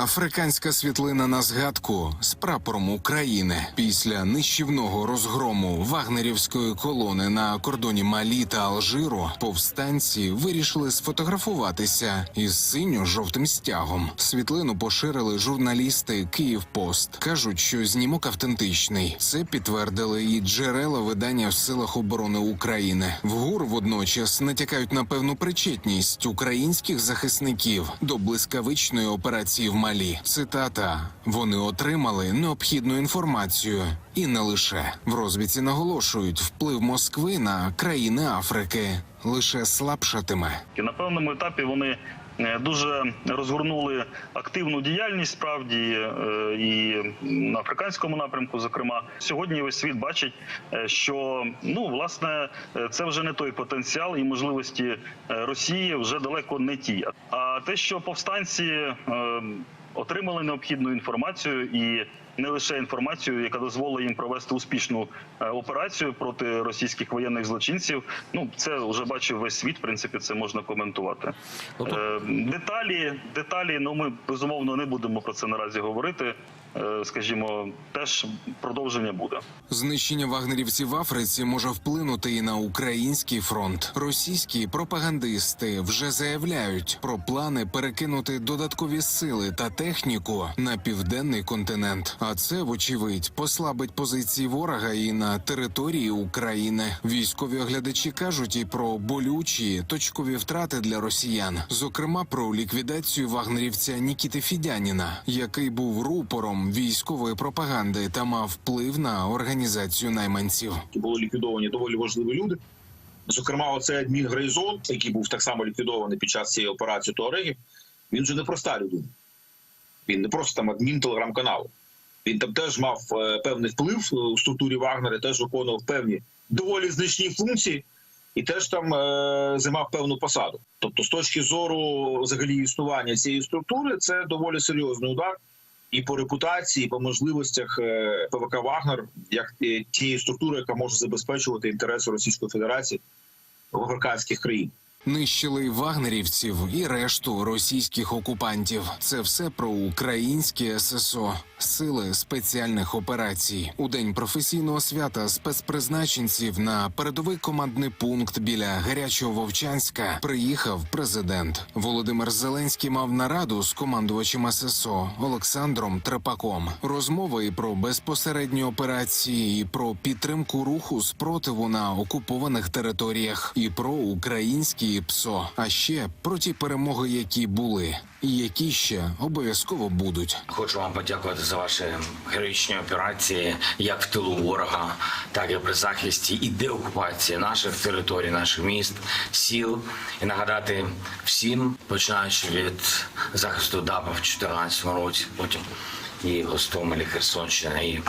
Африканська світлина на згадку з прапором України після нищівного розгрому вагнерівської колони на кордоні Малі та Алжиру. Повстанці вирішили сфотографуватися із синьо-жовтим стягом. Світлину поширили журналісти Київпост. кажуть, що знімок автентичний. Це підтвердили і джерела видання в силах оборони України. В ГУР водночас натякають на певну причетність українських захисників до блискавичної операції в Малі. Цитата: вони отримали необхідну інформацію, і не лише. В розвідці наголошують, вплив Москви на країни Африки лише слабшатиме. На певному етапі вони дуже розгорнули активну діяльність справді е, і на африканському напрямку. Зокрема, сьогодні весь світ бачить, е, що ну власне е, це вже не той потенціал і можливості е, Росії вже далеко не ті. А те, що повстанці е, отримали необхідну інформацію і. Не лише інформацію, яка дозволила їм провести успішну е, операцію проти російських воєнних злочинців. Ну це вже бачив весь світ. В принципі, це можна коментувати. Е, Деталі, деталі. Ну ми безумовно не будемо про це наразі говорити. Е, Скажімо, теж продовження буде. Знищення вагнерівців в Африці може вплинути і на український фронт. Російські пропагандисти вже заявляють про плани перекинути додаткові сили та техніку на південний континент. А це, вочевидь, послабить позиції ворога і на території України. Військові оглядачі кажуть і про болючі точкові втрати для росіян, зокрема про ліквідацію вагнерівця Нікіти Фідяніна, який був рупором військової пропаганди та мав вплив на організацію найманців. були ліквідовані доволі важливі люди. Зокрема, оцей адмін Грейзон, який був так само ліквідований під час цієї операції Туарегів, він вже не проста людина. Він не просто там адмін телеграм-каналу. Він там теж мав е, певний вплив е, у структурі Вагнера, теж виконував певні доволі значні функції і теж там е, займав певну посаду. Тобто, з точки зору взагалі існування цієї структури, це доволі серйозний удар. І по репутації, і по можливостях е, ПВК Вагнер, як тієї структури, яка може забезпечувати інтереси Російської Федерації в африканських країн. Нищили вагнерівців і решту російських окупантів. Це все про українські ССО, сили спеціальних операцій. У день професійного свята спецпризначенців на передовий командний пункт біля гарячого Вовчанська приїхав президент. Володимир Зеленський мав нараду з командувачем ССО Олександром Трепаком. Розмови і про безпосередні операції, і про підтримку руху спротиву на окупованих територіях, і про українські ПСО, а ще про ті перемоги, які були, і які ще обов'язково будуть. Хочу вам подякувати за ваші героїчні операції, як в тилу ворога, так і при захисті і деокупації наших територій, наших міст, сіл. І нагадати всім, починаючи від захисту ДАПа в 2014 році, потім і Гостомелі, Херсонщина, і е,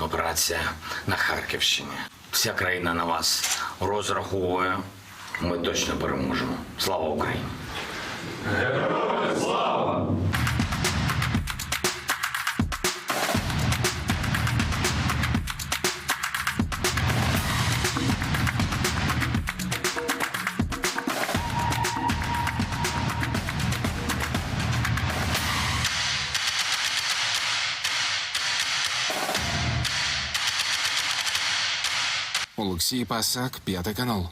операція на Харківщині. Вся країна на вас розраховує. Ми точно переможемо. Слава Україні! Олексій Пасак, п'ятий канал.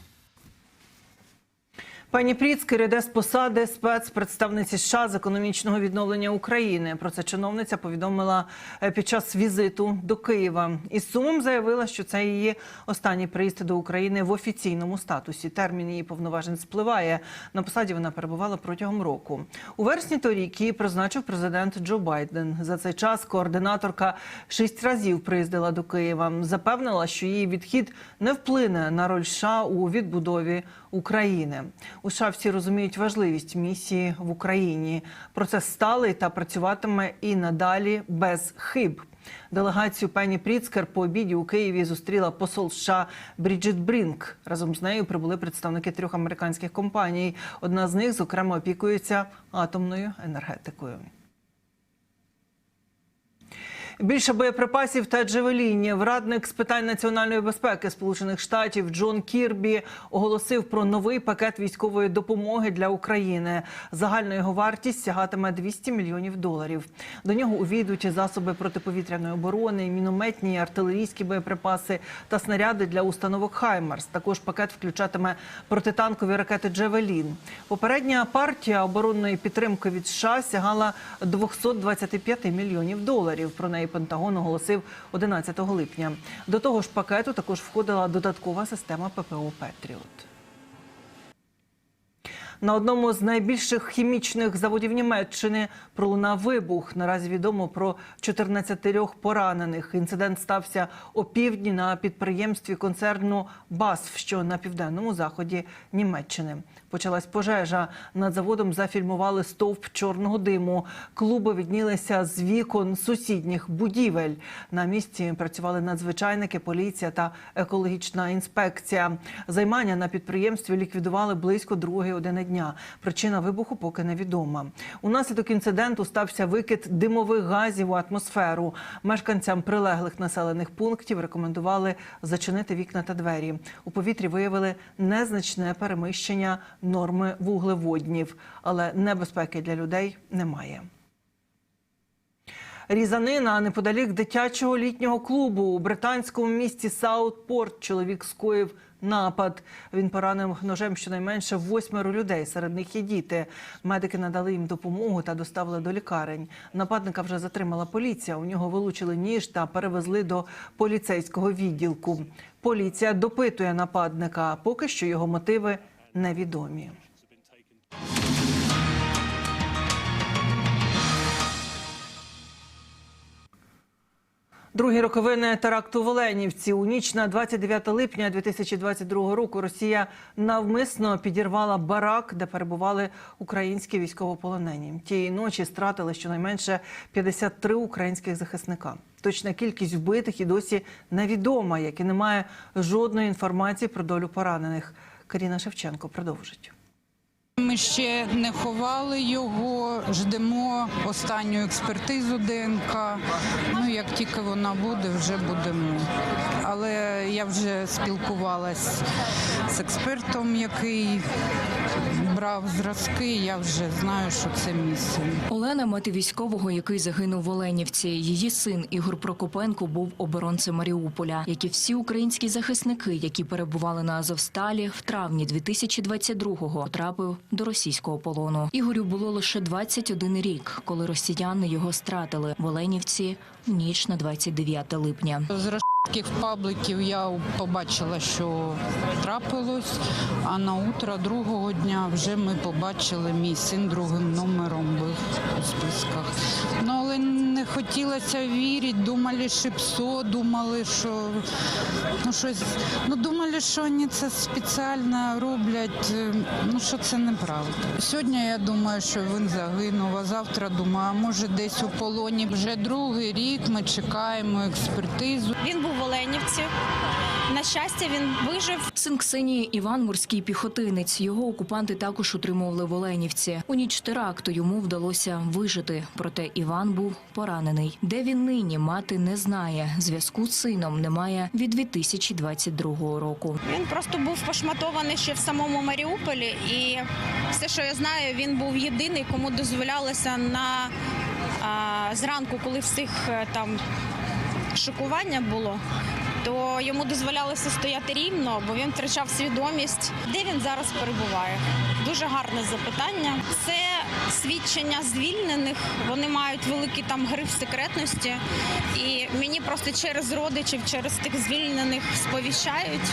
Пані Пріцкер іде з посади спецпредставниці США з економічного відновлення України. Про це чиновниця повідомила е, під час візиту до Києва. Із сумом заявила, що це її останній приїзд до України в офіційному статусі. Термін її повноважень спливає. На посаді вона перебувала протягом року. У вересні торік її призначив президент Джо Байден. За цей час координаторка шість разів приїздила до Києва. Запевнила, що її відхід не вплине на роль США у відбудові України. У США всі розуміють важливість місії в Україні. Процес сталий та працюватиме і надалі без хиб. Делегацію пані Пріцкер по обіді у Києві зустріла посол США Бріджит Брінк. Разом з нею прибули представники трьох американських компаній. Одна з них, зокрема, опікується атомною енергетикою. Більше боєприпасів та джевелінів. Радник з питань національної безпеки Сполучених Штатів Джон Кірбі оголосив про новий пакет військової допомоги для України. Загальна його вартість сягатиме 200 мільйонів доларів. До нього увійдуть засоби протиповітряної оборони, мінометні, артилерійські боєприпаси та снаряди для установок Хаймарс. Також пакет включатиме протитанкові ракети Джевелін. Попередня партія оборонної підтримки від США сягала 225 мільйонів доларів. Про неї Пентагон оголосив 11 липня. До того ж пакету також входила додаткова система ППО Петріот. На одному з найбільших хімічних заводів Німеччини пролунав вибух. Наразі відомо про 14 поранених. Інцидент стався опівдні на підприємстві концерну БАСФ, що на південному заході Німеччини. Почалась пожежа. Над заводом зафільмували стовп чорного диму. Клуби віднілися з вікон сусідніх будівель. На місці працювали надзвичайники, поліція та екологічна інспекція. Займання на підприємстві ліквідували близько другої години дня. Причина вибуху поки невідома. Унаслідок інциденту стався викид димових газів у атмосферу. Мешканцям прилеглих населених пунктів рекомендували зачинити вікна та двері. У повітрі виявили незначне переміщення норми вуглеводнів, але небезпеки для людей немає. Різанина неподалік дитячого літнього клубу у британському місті Саутпорт чоловік скоїв напад. Він поранив ножем щонайменше восьмеро людей. Серед них є діти. Медики надали їм допомогу та доставили до лікарень. Нападника вже затримала поліція. У нього вилучили ніж та перевезли до поліцейського відділку. Поліція допитує нападника. Поки що його мотиви невідомі. Другі роковини теракту в Оленівці. У ніч на 29 липня 2022 року Росія навмисно підірвала барак, де перебували українські військовополонені. Тієї ночі стратили щонайменше 53 українських захисника. Точна кількість вбитих і досі невідома, як і немає жодної інформації про долю поранених. Каріна Шевченко продовжить. Ми ще не ховали його, ждемо останню експертизу ДНК. Ну як тільки вона буде, вже будемо. Але я вже спілкувалась з експертом, який брав зразки. Я вже знаю, що це мій син. Олена мати військового, який загинув в Оленівці. Її син Ігор Прокопенко був оборонцем Маріуполя, як і всі українські захисники, які перебували на Азовсталі в травні 2022-го, потрапив до російського полону. Ігорю було лише 21 рік, коли росіяни його стратили в Оленівці в ніч на 29 липня. З рашких пабликів я побачила, що трапилось. А на утро другого дня вже ми побачили мій син другим номером був у списках. Ну але не хотілося вірити, думали, що ПСО, думали, що ну щось. Ну думали, що вони це спеціально роблять. е, Ну що це неправда. Сьогодні я думаю, що він загинув, а завтра думаю, а може десь у полоні. Вже другий рік ми чекаємо експертизу. Він був в Оленівці. На щастя, він вижив. Син Ксенії Іван морський піхотинець. Його окупанти також утримували в Оленівці. У ніч теракту йому вдалося вижити. Проте Іван був поранений. Де він нині мати не знає. Зв'язку з сином немає від 2022 року. Він просто був пошматований ще в самому Маріуполі, і все, що я знаю, він був єдиний, кому дозволялося на а, зранку, коли всіх е, там шокування було. То йому дозволялося стояти рівно, бо він втрачав свідомість. Де він зараз перебуває? Дуже гарне запитання. Це свідчення звільнених. Вони мають великий там гриф секретності, і мені просто через родичів, через тих звільнених сповіщають.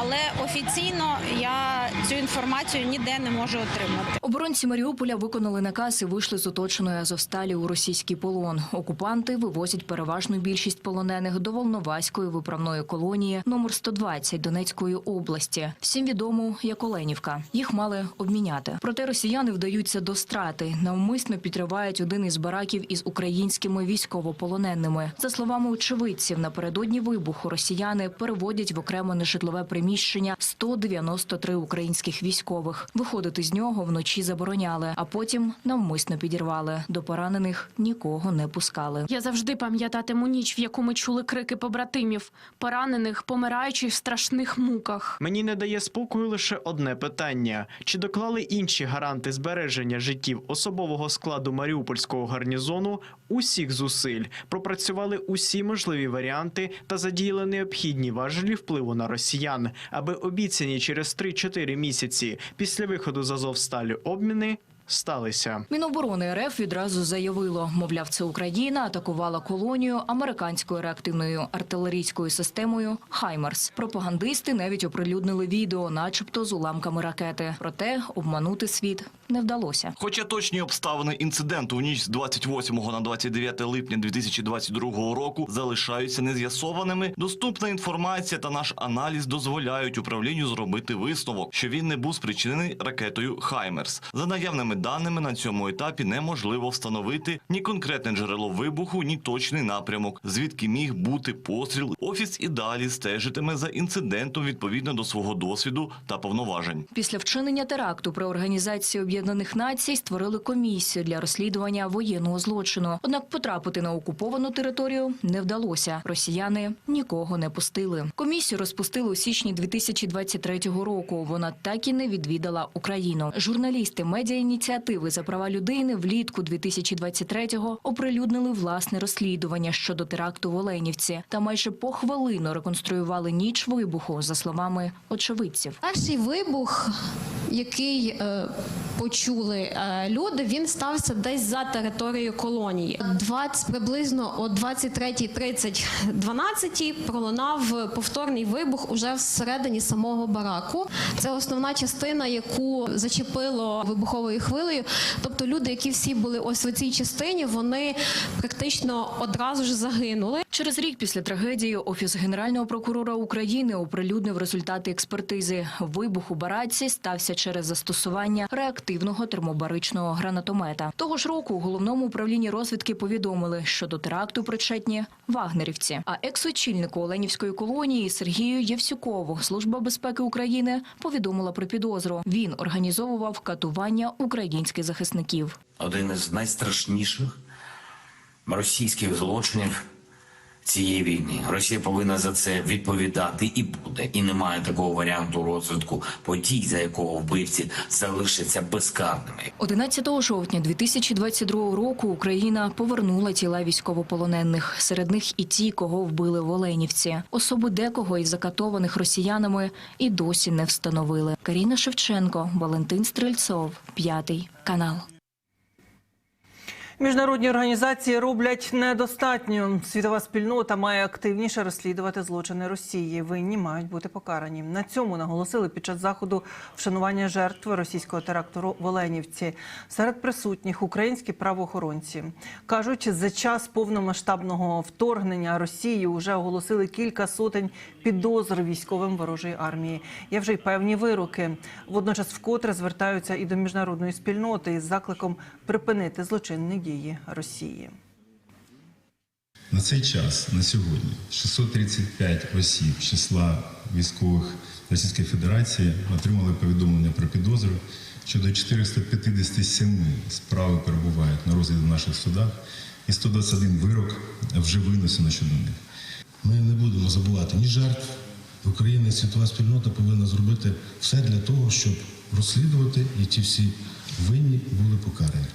Але офіційно я цю інформацію ніде не можу отримати. Оборонці Маріуполя виконали наказ і вийшли з оточеної Азовсталі у російський полон. Окупанти вивозять переважну більшість полонених до Волноваської виправної колонії номер 120 Донецької області. Всім відомо як Оленівка. Їх мали обміняти. Проте росіяни вдаються до страти. Навмисно підривають один із бараків із українськими військовополоненими. За словами очевидців, напередодні вибуху росіяни переводять в окреме нежитлове приміщення 193 українських військових. Виходити з нього вночі забороняли, а потім навмисно підірвали. До поранених нікого не пускали. Я завжди пам'ятатиму ніч, в яку ми чули крики побратимів, поранених, помираючих в страшних муках. Мені не дає спокою лише одне питання: чи доклали інші гаранти збереження життів особового складу Маріупольського гарнізону усіх зусиль, пропрацювали усі можливі варіанти та задіяли необхідні важелі впливу на росіян, аби обіцяні через 3-4 місяці після виходу з Азовсталі обміни сталися. Міноборони РФ відразу заявило, мовляв, це Україна атакувала колонію американською реактивною артилерійською системою Хаймарс. Пропагандисти навіть оприлюднили відео, начебто з уламками ракети. Проте обманути світ не вдалося. Хоча точні обставини інциденту у ніч з 28 на 29 липня 2022 року залишаються нез'ясованими, доступна інформація та наш аналіз дозволяють управлінню зробити висновок, що він не був спричинений ракетою Хаймерс. За наявними даними на цьому етапі неможливо встановити ні конкретне джерело вибуху, ні точний напрямок, звідки міг бути постріл. Офіс і далі стежитиме за інцидентом відповідно до свого досвіду та повноважень. Після вчинення теракту при організації Об'єднаних Націй створили комісію для розслідування воєнного злочину. Однак потрапити на окуповану територію не вдалося. Росіяни нікого не пустили. Комісію розпустили у січні 2023 року. Вона так і не відвідала Україну. Журналісти медіаініціативи за права людини влітку 2023-го оприлюднили власне розслідування щодо теракту в Оленівці та майже похвилину реконструювали ніч вибуху за словами очевидців. Перший вибух, який е, почули е, люди, він стався десь за територією колонії. 20, приблизно о 23.30 12 пролунав повторний вибух уже всередині самого бараку. Це основна частина, яку зачепило вибуховою хвилею. Тобто люди, які всі були ось в цій частині, вони практично одразу ж загинули. Через рік після трагедії офіс генерального прокурора України оприлюднив результати експертизи. Вибух у бараці стався через застосування реактивного термобаричного гранатомета. Того ж року у головному управлінні розвідки повідомили, що до теракту причетні вагнерівці. А екс-очільнику Оленівської колонії Сергію Євсюкову служба безпеки України повідомила про підозру. Він організовував катування українських захисників. Один із найстрашніших російських злочинів цієї війни. Росія повинна за це відповідати і буде. І немає такого варіанту розвитку подій, за якого вбивці залишаться безкарними. 11 жовтня 2022 року Україна повернула тіла військовополонених. Серед них і ті, кого вбили в Оленівці. Особи декого із закатованих росіянами і досі не встановили. Каріна Шевченко, Валентин Стрельцов, п'ятий канал. Міжнародні організації роблять недостатньо. Світова спільнота має активніше розслідувати злочини Росії. Винні мають бути покарані. На цьому наголосили під час заходу вшанування жертви російського теракту в Оленівці. Серед присутніх українські правоохоронці кажуть, за час повномасштабного вторгнення Росії вже оголосили кілька сотень підозр військовим ворожої армії. Є вже й певні вироки. Водночас вкотре звертаються і до міжнародної спільноти із закликом припинити злочинні дії Росії. На цей час, на сьогодні, 635 осіб числа військових Російської Федерації отримали повідомлення про підозру. Щодо 457 справи перебувають на розгляді в наших судах, і 121 вирок вже винесено щодо них. Ми не будемо забувати ні жертв. Україна і світова спільнота повинна зробити все для того, щоб розслідувати і ті всі винні були покарані.